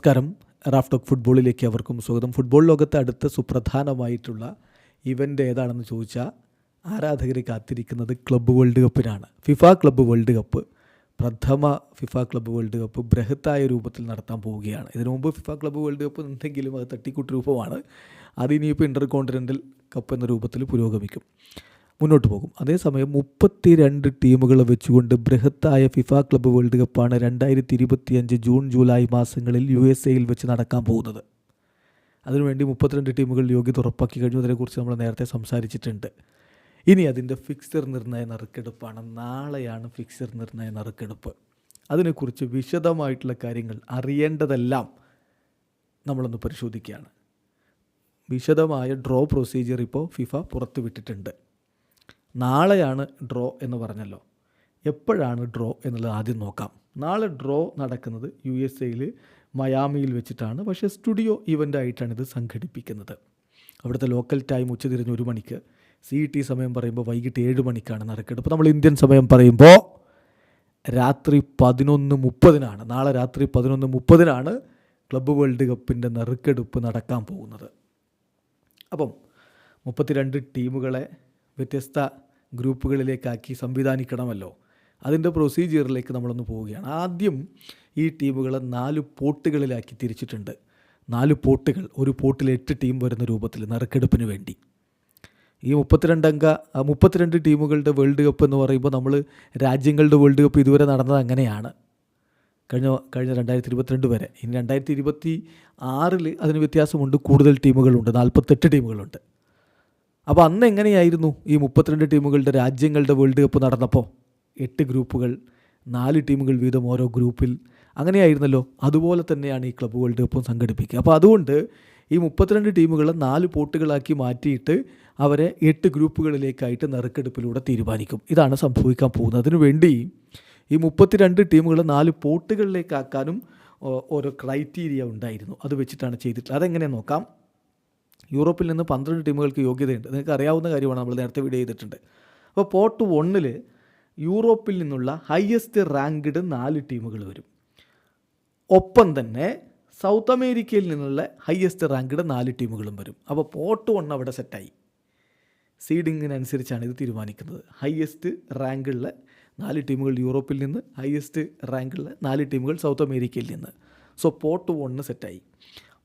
നമസ്കാരം. Raf talk ഫുട്ബോളിലേക്ക് അവർക്കും സ്വാഗതം. ഫുട്ബോൾ ലോകത്ത് അടുത്ത സുപ്രധാനമായിട്ടുള്ള ഇവന്റ് ഏതാണെന്ന് ചോദിച്ചാൽ ആരാധകർ കാത്തിരിക്കുന്നത് ക്ലബ്ബ് വേൾഡ് കപ്പിനാണ് ഫിഫ ക്ലബ്ബ് വേൾഡ് കപ്പ് പ്രഥമ ഫിഫ ക്ലബ്ബ് വേൾഡ് കപ്പ് ബൃഹത്തായ രൂപത്തിൽ നടത്താൻ പോവുകയാണ്. ഇതിനു മുമ്പ് ഫിഫ ക്ലബ്ബ് വേൾഡ് കപ്പ് എന്തെങ്കിലും അത് തട്ടിക്കൂട്ട് രൂപമാണ്. അത് ഇനിയിപ്പോൾ ഇന്റർ കോണ്ടിനെന്റൽ കപ്പ് എന്ന രൂപത്തിൽ പുരോഗമിക്കും. മുന്നോട്ട് പോകും. അതേസമയം മുപ്പത്തി രണ്ട് ടീമുകളെ വെച്ചുകൊണ്ട് ബൃഹത്തായ ഫിഫ ക്ലബ്ബ് വേൾഡ് കപ്പാണ് രണ്ടായിരത്തി ഇരുപത്തിയഞ്ച് ജൂൺ ജൂലൈ മാസങ്ങളിൽ യു എസ് എയിൽ വെച്ച് നടക്കാൻ പോകുന്നത്. അതിനുവേണ്ടി മുപ്പത്തിരണ്ട് ടീമുകൾ യോഗ്യത ഉറപ്പാക്കി കഴിഞ്ഞു. അതിനെക്കുറിച്ച് നമ്മൾ നേരത്തെ സംസാരിച്ചിട്ടുണ്ട്. ഇനി അതിന്റെ ഫിക്സർ നിർണയ നറുക്കെടുപ്പാണ്. നാളെയാണ് ഫിക്സർ നിർണയ നറുക്കെടുപ്പ്. അതിനെക്കുറിച്ച് വിശദമായിട്ടുള്ള കാര്യങ്ങൾ അറിയേണ്ടതെല്ലാം നമ്മളൊന്ന് പരിശോധിക്കുകയാണ്. വിശദമായ ഡ്രോ പ്രൊസീജിയർ ഇപ്പോൾ ഫിഫ പുറത്തുവിട്ടിട്ടുണ്ട്. നാളെയാണ് ഡ്രോ എന്ന് പറഞ്ഞല്ലോ. എപ്പോഴാണ് ഡ്രോ എന്നുള്ളത് ആദ്യം നോക്കാം. നാളെ ഡ്രോ നടക്കുന്നത് യു എസ് എയിൽ മയാമിയിൽ വെച്ചിട്ടാണ്. പക്ഷേ സ്റ്റുഡിയോ ഇവന്റ് ആയിട്ടാണ് ഇത് സംഘടിപ്പിക്കുന്നത്. അവിടുത്തെ ലോക്കൽ ടൈം ഉച്ചതിരിഞ്ഞ് ഒരു മണിക്ക്. സി ടി സമയം പറയുമ്പോൾ വൈകിട്ട് ഏഴ് മണിക്കാണ് നറുക്കെടുപ്പ്. നമ്മൾ ഇന്ത്യൻ സമയം പറയുമ്പോൾ രാത്രി പതിനൊന്ന് മുപ്പതിനാണ്. നാളെ രാത്രി പതിനൊന്ന് മുപ്പതിനാണ് ക്ലബ്ബ് വേൾഡ് കപ്പിന്റെ നറുക്കെടുപ്പ് നടക്കാൻ പോകുന്നത്. അപ്പം മുപ്പത്തിരണ്ട് ടീമുകളെ വ്യത്യസ്ത ഗ്രൂപ്പുകളിലേക്കാക്കി സംവിധാനിക്കണമല്ലോ. അതിന്റെ പ്രൊസീജിയറിലേക്ക് നമ്മളൊന്ന് പോവുകയാണ്. ആദ്യം ഈ ടീമുകളെ നാല് പോട്ടുകളിലാക്കി തിരിച്ചിട്ടുണ്ട്. നാല് പോട്ടുകൾ ഒരു പോട്ടിൽ എട്ട് ടീം വരുന്ന രൂപത്തിൽ നറുക്കെടുപ്പിന് വേണ്ടി. ഈ മുപ്പത്തിരണ്ട് അംഗ ആ മുപ്പത്തിരണ്ട് ടീമുകളുടെ വേൾഡ് കപ്പ് എന്ന് പറയുമ്പോൾ നമ്മൾ രാജ്യങ്ങളുടെ വേൾഡ് കപ്പ് ഇതുവരെ നടന്നത് അങ്ങനെയാണ്. കഴിഞ്ഞ കഴിഞ്ഞ രണ്ടായിരത്തി ഇരുപത്തിരണ്ട് വരെ. ഇനി രണ്ടായിരത്തി ഇരുപത്തി ആറിൽ അതിന് വ്യത്യാസമുണ്ട്. കൂടുതൽ ടീമുകളുണ്ട്. നാൽപ്പത്തെട്ട് ടീമുകളുണ്ട്. അപ്പോൾ അന്ന് എങ്ങനെയായിരുന്നു ഈ മുപ്പത്തിരണ്ട് ടീമുകളുടെ രാജ്യങ്ങളുടെ വേൾഡ് കപ്പ് നടന്നപ്പോൾ എട്ട് ഗ്രൂപ്പുകൾ നാല് ടീമുകൾ വീതം ഓരോ ഗ്രൂപ്പിൽ. അങ്ങനെയായിരുന്നല്ലോ. അതുപോലെ തന്നെയാണ് ഈ ക്ലബ് വേൾഡ് കപ്പും സംഘടിപ്പിക്കുക. അപ്പോൾ അതുകൊണ്ട് ഈ മുപ്പത്തിരണ്ട് ടീമുകളെ നാല് പോട്ടുകളാക്കി മാറ്റിയിട്ട് അവരെ എട്ട് ഗ്രൂപ്പുകളിലേക്കായിട്ട് നറുക്കെടുപ്പിലൂടെ തീരുമാനിക്കും. ഇതാണ് സംഭവിക്കാൻ പോകുന്നത്. അതിനു വേണ്ടി ഈ മുപ്പത്തിരണ്ട് ടീമുകളെ നാല് പോട്ടുകളിലേക്കാക്കാനും ഓരോ ക്രൈറ്റീരിയ ഉണ്ടായിരുന്നു. അത് വെച്ചിട്ടാണ് ചെയ്തിട്ടുള്ളത്. അതെങ്ങനെ നോക്കാം? യൂറോപ്പിൽ നിന്ന് പന്ത്രണ്ട് ടീമുകൾക്ക് യോഗ്യതയുണ്ട്. നിങ്ങൾക്ക് അറിയാവുന്ന കാര്യമാണ് നമ്മൾ നേരത്തെ വീഡിയോ ചെയ്തിട്ടുണ്ട്. അപ്പോൾ പോർട്ട് വണ്ണിൽ യൂറോപ്പിൽ നിന്നുള്ള ഹയസ്റ്റ് റാങ്ക്ഡ് നാല് ടീമുകൾ വരും. ഒപ്പം തന്നെ സൗത്ത് അമേരിക്കയിൽ നിന്നുള്ള ഹയസ്റ്റ് റാങ്ക്ഡ് നാല് ടീമുകളും വരും. അപ്പോൾ പോട്ട് വൺ അവിടെ സെറ്റായി സീഡിങ്ങിനനുസരിച്ചാണ് ഇത് തീരുമാനിക്കുന്നത്. ഹയസ്റ്റ് റാങ്കുള്ള നാല് ടീമുകൾ യൂറോപ്പിൽ നിന്ന് ഹയസ്റ്റ് റാങ്കുള്ള നാല് ടീമുകൾ സൗത്ത് അമേരിക്കയിൽ നിന്ന്. സോ പോർട്ട് വണ്ണ് സെറ്റായി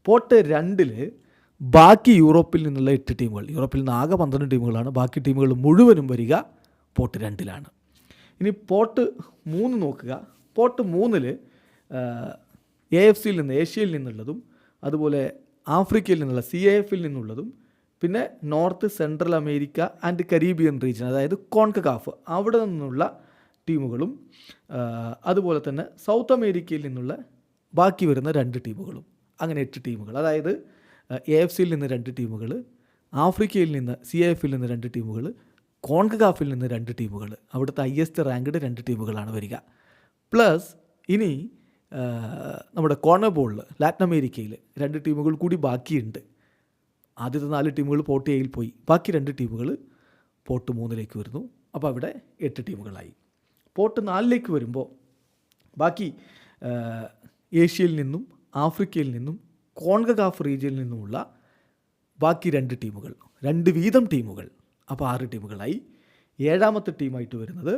പോർട്ട് രണ്ടിൽ ബാക്കി യൂറോപ്പിൽ നിന്നുള്ള എട്ട് ടീമുകൾ യൂറോപ്പിൽ നിന്ന് ആകെ പന്ത്രണ്ട് ടീമുകളാണ്. ബാക്കി ടീമുകൾ മുഴുവനും വരിക പോട്ട് രണ്ടിലാണ്. ഇനി പോട്ട് മൂന്ന് നോക്കുക. പോട്ട് മൂന്നിൽ എ എഫ് സിയിൽ നിന്ന് ഏഷ്യയിൽ നിന്നുള്ളതും അതുപോലെ ആഫ്രിക്കയിൽ നിന്നുള്ള സി എ എഫിൽ നിന്നുള്ളതും പിന്നെ North Central America and Caribbean region അതായത് കോൺകകാഫ് അവിടെ നിന്നുള്ള ടീമുകളും അതുപോലെ തന്നെ സൗത്ത് അമേരിക്കയിൽ നിന്നുള്ള ബാക്കി വരുന്ന രണ്ട് ടീമുകളും. അങ്ങനെ എട്ട് ടീമുകൾ. അതായത് എ എഫ് സിയിൽ നിന്ന് രണ്ട് ടീമുകൾ ആഫ്രിക്കയിൽ നിന്ന് സി എഫിൽ നിന്ന് രണ്ട് ടീമുകൾ കോൺകകാഫിൽ നിന്ന് രണ്ട് ടീമുകൾ അവിടുത്തെ ഹയസ്റ്റ് റാങ്ക്ഡ് രണ്ട് ടീമുകളാണ് വരിക. പ്ലസ് ഇനി നമ്മുടെ കോണബോളിൽ ലാറ്റിൻ അമേരിക്കയിൽ രണ്ട് ടീമുകൾ കൂടി ബാക്കിയുണ്ട്. ആദ്യത്തെ നാല് ടീമുകൾ പോർട്ട് എയിൽ പോയി. ബാക്കി രണ്ട് ടീമുകൾ പോർട്ട് മൂന്നിലേക്ക് വരുന്നു. അപ്പോൾ അവിടെ എട്ട് ടീമുകളായി. പോട്ട് നാലിലേക്ക് വരുമ്പോൾ ബാക്കി ഏഷ്യയിൽ നിന്നും ആഫ്രിക്കയിൽ നിന്നും കോൺഗകാഫ് റീജിയനിൽ നിന്നുമുള്ള ബാക്കി രണ്ട് ടീമുകൾ രണ്ട് വീതം ടീമുകൾ അപ്പോൾ ആറ് ടീമുകളായി. ഏഴാമത്തെ ടീമായിട്ട് വരുന്നത്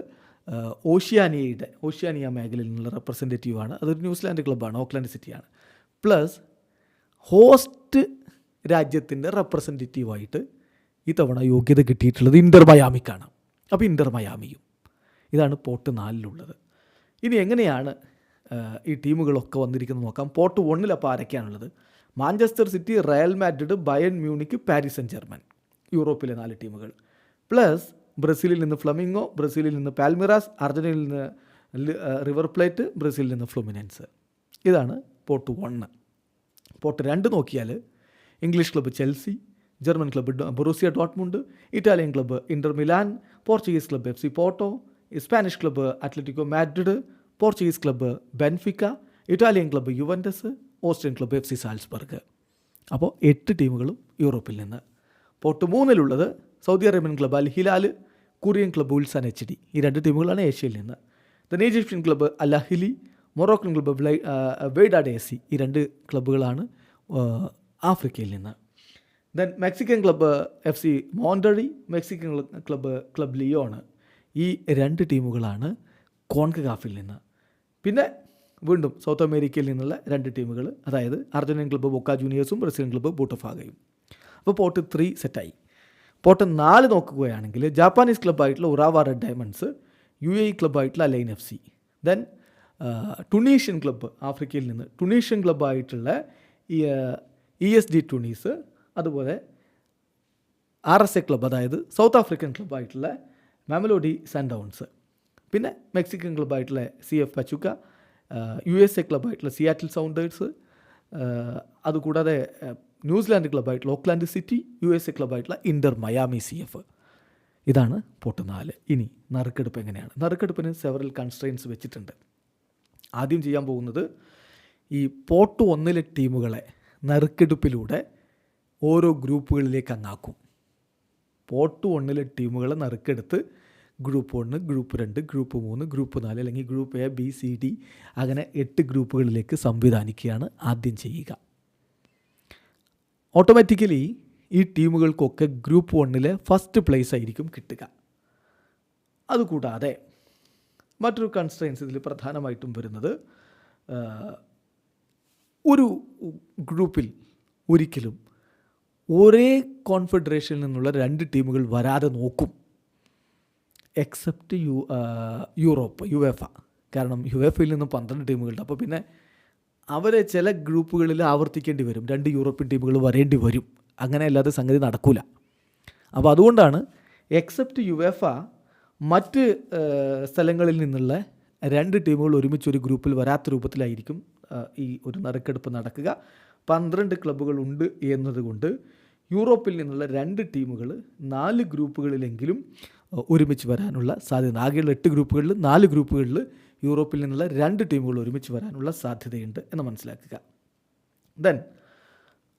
ഓഷ്യാനിയയുടെ ഓഷ്യാനിയ മേഖലയിൽ നിന്നുള്ള റെപ്രസെന്റേറ്റീവാണ് അതൊരു ന്യൂസിലാൻഡ് ക്ലബ്ബാണ് ഓക്ലാൻഡ് സിറ്റിയാണ് പ്ലസ് ഹോസ്റ്റ് രാജ്യത്തിന്റെ റെപ്രസെന്റേറ്റീവായിട്ട് ഇത്തവണ യോഗ്യത കിട്ടിയിട്ടുള്ളത് ഇന്റർ മയാമിക്കാണ്. അപ്പോൾ ഇന്റർ മയാമിയും ഇതാണ് പോട്ട് നാലിലുള്ളത്. ഇനി എങ്ങനെയാണ് ഈ ടീമുകളൊക്കെ വന്നിരിക്കുന്നത് നോക്കാം. പോർട്ട് വണ്ണിൽ അപ്പോൾ ആരൊക്കെയാണുള്ളത്? Manchester City Real Madrid Bayern Munich Paris German യൂറോപ്പിലെ നാല് ടീമുകൾ. പ്ലസ് ബ്രസീലിൽ നിന്ന് ഫ്ലമിംഗോ ബ്രസീലിൽ നിന്ന് പാൽമിറാസ് അർജന്റീനയിൽ നിന്ന് റിവർ പ്ലേറ്റ് ബ്രസീലിൽ നിന്ന് ഫ്ലുമിനൻസ്. ഇതാണ് പോർട്ട് വണ്ണ് പോർട്ട് രണ്ട് നോക്കിയാൽ English club Chelsea German club Borussia Dortmund Italian club Inter Milan Portuguese club F C Porto Spanish club Atletico Madrid Portuguese club Benfica Italian club Juventus Austrian club F C Salzburg. അപ്പോൾ എട്ട് ടീമുകളും യൂറോപ്പിൽ നിന്ന്. Pot മൂന്നിലുള്ളത് Saudi Arabian club Al Hilal Korean club Ulsan H D. ഈ രണ്ട് ടീമുകളാണ് ഏഷ്യയിൽ നിന്ന്. The Egyptian club Al Ahly Moroccan club Bly Wydad A C. ഈ രണ്ട് ക്ലബ്ബുകളാണ് ആഫ്രിക്കയിൽ നിന്ന്. Then Mexican club F C Monterrey Mexican club club Leon. ഈ രണ്ട് ടീമുകളാണ് കോൺകഗാഫിൽ നിന്ന്. പിന്നെ വീണ്ടും സൗത്ത് അമേരിക്കയിൽ നിന്നുള്ള രണ്ട് ടീമുകൾ അതായത് അർജന്റീൻ ക്ലബ്ബ് ബൊക്ക ജൂനിയേഴ്സും ബ്രസീലിയൻ ക്ലബ്ബ് ബൂട്ടഫാഗയും. അപ്പോൾ പോട്ട് ത്രീ സെറ്റായി. പോട്ട് നാല് നോക്കുകയാണെങ്കിൽ Japanese ക്ലബ്ബായിട്ടുള്ള Urawa Red Diamonds U A ക്ലബ്ബായിട്ടുള്ള Al Ain F C then Tunisian club ആഫ്രിക്കയിൽ നിന്ന് ടുണീഷ്യൻ ക്ലബ്ബായിട്ടുള്ള ഇ എസ് ഡി ടുണീസ് അതുപോലെ ആർ എസ് എ ക്ലബ്ബ് അതായത് സൗത്ത് ആഫ്രിക്കൻ ക്ലബ്ബായിട്ടുള്ള മാമലോഡി സൺഡൗൺസ് പിന്നെ Mexican ക്ലബ്ബായിട്ടുള്ള C F Pachuca U S A ക്ലബ്ബായിട്ടുള്ള Seattle Sounders അതുകൂടാതെ New Zealand ക്ലബ്ബായിട്ടുള്ള Auckland City U S A ക്ലബ്ബായിട്ടുള്ള Inter Miami C F ഇതാണ് pot നാല്. ഇനി നറുക്കെടുപ്പ് എങ്ങനെയാണ്? നറുക്കെടുപ്പിന് സെവറൽ കൺസ്ട്രെയിൻസ് വെച്ചിട്ടുണ്ട്. ആദ്യം ചെയ്യാൻ പോകുന്നത് ഈ പോട്ട് ഒന്നിലെ ടീമുകളെ നറുക്കെടുപ്പിലൂടെ ഓരോ ഗ്രൂപ്പുകളിലേക്ക് അങ്ങാക്കും പോട്ട് ഒന്നിലെ ടീമുകളെ നറുക്കെടുത്ത് ഗ്രൂപ്പ് ഒന്ന് ഗ്രൂപ്പ് രണ്ട് ഗ്രൂപ്പ് മൂന്ന് ഗ്രൂപ്പ് നാല് അല്ലെങ്കിൽ group A B C D അങ്ങനെ എട്ട് ഗ്രൂപ്പുകളിലേക്ക് സംവിധാനിക്കുകയാണ് ആദ്യം ചെയ്യുക. ഓട്ടോമാറ്റിക്കലി ഈ ടീമുകൾക്കൊക്കെ ഗ്രൂപ്പ് വണ്ണിലെ ഫസ്റ്റ് പ്ലേസ് ആയിരിക്കും കിട്ടുക. അതുകൂടാതെ മറ്റൊരു കൺസ്ട്രെയിൻസ് ഇതിൽ പ്രധാനമായിട്ടും വരുന്നത് ഒരു ഗ്രൂപ്പിൽ ഒരിക്കലും ഒരേ കോൺഫെഡറേഷനിൽ നിന്നുള്ള രണ്ട് ടീമുകൾ വരാതെ നോക്കും. Except U Europe UEFA കാരണം യു എഫയിൽ നിന്ന് പന്ത്രണ്ട് ടീമുകളുണ്ട്. അപ്പോൾ പിന്നെ അവരെ ചില ഗ്രൂപ്പുകളിൽ ആവർത്തിക്കേണ്ടി വരും. രണ്ട് യൂറോപ്യൻ ടീമുകൾ വരേണ്ടി വരും. അങ്ങനെ അല്ലാതെ സംഗതി നടക്കില്ല അപ്പോൾ അതുകൊണ്ടാണ് എക്സെപ്റ്റ് യു എഫ മറ്റ് സ്ഥലങ്ങളിൽ നിന്നുള്ള രണ്ട് ടീമുകൾ ഒരുമിച്ച് ഒരു ഗ്രൂപ്പിൽ വരാത്ത രൂപത്തിലായിരിക്കും ഈ ഒരു നറുക്കെടുപ്പ് നടക്കുക. പന്ത്രണ്ട് ക്ലബ്ബുകൾ ഉണ്ട് എന്നതുകൊണ്ട് യൂറോപ്പിൽ നിന്നുള്ള രണ്ട് ടീമുകൾ നാല് ഗ്രൂപ്പുകളിലെങ്കിലും ഒരുമിച്ച് വരാനുള്ള സാധ്യത ആകെയുള്ള എട്ട് ഗ്രൂപ്പുകളിൽ നാല് ഗ്രൂപ്പുകളിൽ യൂറോപ്പിൽ നിന്നുള്ള രണ്ട് ടീമുകൾ ഒരുമിച്ച് വരാനുള്ള സാധ്യതയുണ്ട് എന്ന് മനസ്സിലാക്കുക. ദെൻ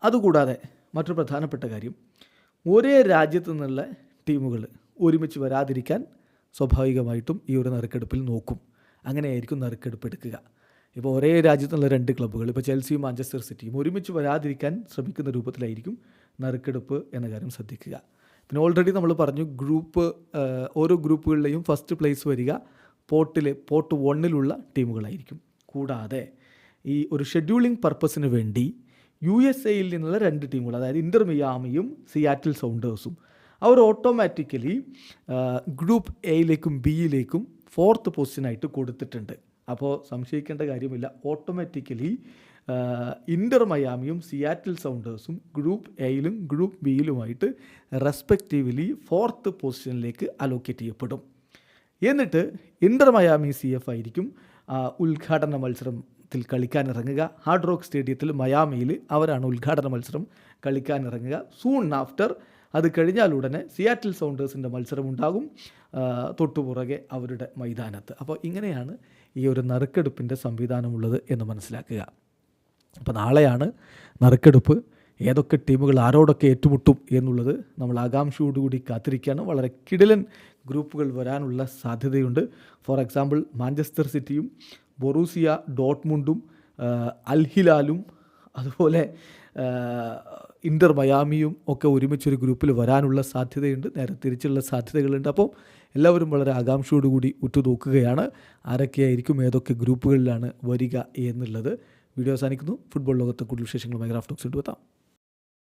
അതുകൂടാതെ മറ്റൊരു പ്രധാനപ്പെട്ട കാര്യം ഒരേ രാജ്യത്തു നിന്നുള്ള ടീമുകൾ ഒരുമിച്ച് വരാതിരിക്കാൻ സ്വാഭാവികമായിട്ടും ഈ ഒരു നറുക്കെടുപ്പിൽ നോക്കും. അങ്ങനെയായിരിക്കും നറുക്കെടുപ്പ് എടുക്കുക ഇപ്പോൾ ഒരേ രാജ്യത്തുള്ള രണ്ട് ക്ലബ്ബുകൾ ഇപ്പോൾ ചെൽസിയും മാഞ്ചസ്റ്റർ സിറ്റിയും ഒരുമിച്ച് വരാതിരിക്കാൻ ശ്രമിക്കുന്ന രൂപത്തിലായിരിക്കും നറുക്കെടുപ്പ് എന്ന കാര്യം ശ്രദ്ധിക്കുക. പിന്നെ ഓൾറെഡി നമ്മൾ പറഞ്ഞു ഗ്രൂപ്പ് ഓരോ ഗ്രൂപ്പുകളിലെയും ഫസ്റ്റ് പ്ലേസ് വരിക പോർട്ടിലെ പോർട്ട് വണ്ണിലുള്ള ടീമുകളായിരിക്കും. കൂടാതെ ഈ ഒരു ഷെഡ്യൂളിംഗ് പർപ്പസിന് വേണ്ടി യു എസ് എയിൽ നിന്നുള്ള രണ്ട് ടീമുകൾ അതായത് ഇന്റർ മിയാമിയും സിയാറ്റിൽ സൗണ്ടേഴ്സും അവർ ഓട്ടോമാറ്റിക്കലി ഗ്രൂപ്പ് എയിലേക്കും ബിയിലേക്കും ഫോർത്ത് പൊസിഷനായിട്ട് കൊടുത്തിട്ടുണ്ട്. അപ്പോൾ സംശയിക്കേണ്ട കാര്യമില്ല. ഓട്ടോമാറ്റിക്കലി ഇന്റർ മയാമിയും സിയാറ്റിൽ സൗണ്ടേഴ്സും ഗ്രൂപ്പ് എയിലും ഗ്രൂപ്പ് ബിയിലുമായിട്ട് റെസ്പെക്റ്റീവ്ലി ഫോർത്ത് പൊസിഷനിലേക്ക് അലോക്കേറ്റ് ചെയ്യപ്പെടും. എന്നിട്ട് ഇന്റർ മയാമി സി എഫ് ആയിരിക്കും ഉദ്ഘാടന മത്സരത്തിൽ കളിക്കാനിറങ്ങുക. ഹാർഡ് റോക്ക് സ്റ്റേഡിയത്തിൽ മയാമിയിൽ അവരാണ് ഉദ്ഘാടന മത്സരം കളിക്കാനിറങ്ങുക. സൂൺ ആഫ്റ്റർ അത് കഴിഞ്ഞാലുടനെ സിയാറ്റിൽ സൗണ്ടേഴ്സിന്റെ മത്സരം ഉണ്ടാകും തൊട്ടു തൊട്ടുപുറകെ അവരുടെ മൈതാനത്ത്. അപ്പോൾ ഇങ്ങനെയാണ് ഈ ഒരു നറുക്കെടുപ്പിന്റെ സംവിധാനമുള്ളത് എന്ന് മനസ്സിലാക്കുക. അപ്പോൾ നാളെയാണ് നറുക്കെടുപ്പ്. ഏതൊക്കെ ടീമുകൾ ആരോടൊക്കെ ഏറ്റുമുട്ടും എന്നുള്ളത് നമ്മൾ ആകാംക്ഷയോടുകൂടി കാത്തിരിക്കുകയാണ്. വളരെ കിടിലൻ ഗ്രൂപ്പുകൾ വരാനുള്ള സാധ്യതയുണ്ട്. ഫോർ എക്സാമ്പിൾ മാഞ്ചസ്റ്റർ സിറ്റിയും ബൊറൂസിയ ഡോട്ട്മുണ്ടും അൽഹിലാലും അതുപോലെ ഇന്റർ മയാമിയും ഒക്കെ ഒരുമിച്ചൊരു ഗ്രൂപ്പിൽ വരാനുള്ള സാധ്യതയുണ്ട്. നേരെ തിരിച്ചുള്ള സാധ്യതകളുണ്ട്. അപ്പോൾ എല്ലാവരും വളരെ ആകാംക്ഷയോടുകൂടി ഉറ്റുനോക്കുകയാണ്. ആരൊക്കെയായിരിക്കും ഏതൊക്കെ ഗ്രൂപ്പുകളിലാണ് വരിക എന്നുള്ളത് വീഡിയോ അവസാനിക്കുന്നു. ഫുട്ബോൾ ലോകത്തെ കൂടുതൽ വിശേഷങ്ങളുമായി ഗ്രാഫ്റ്റോക്സ് കൊണ്ടുവെത്താം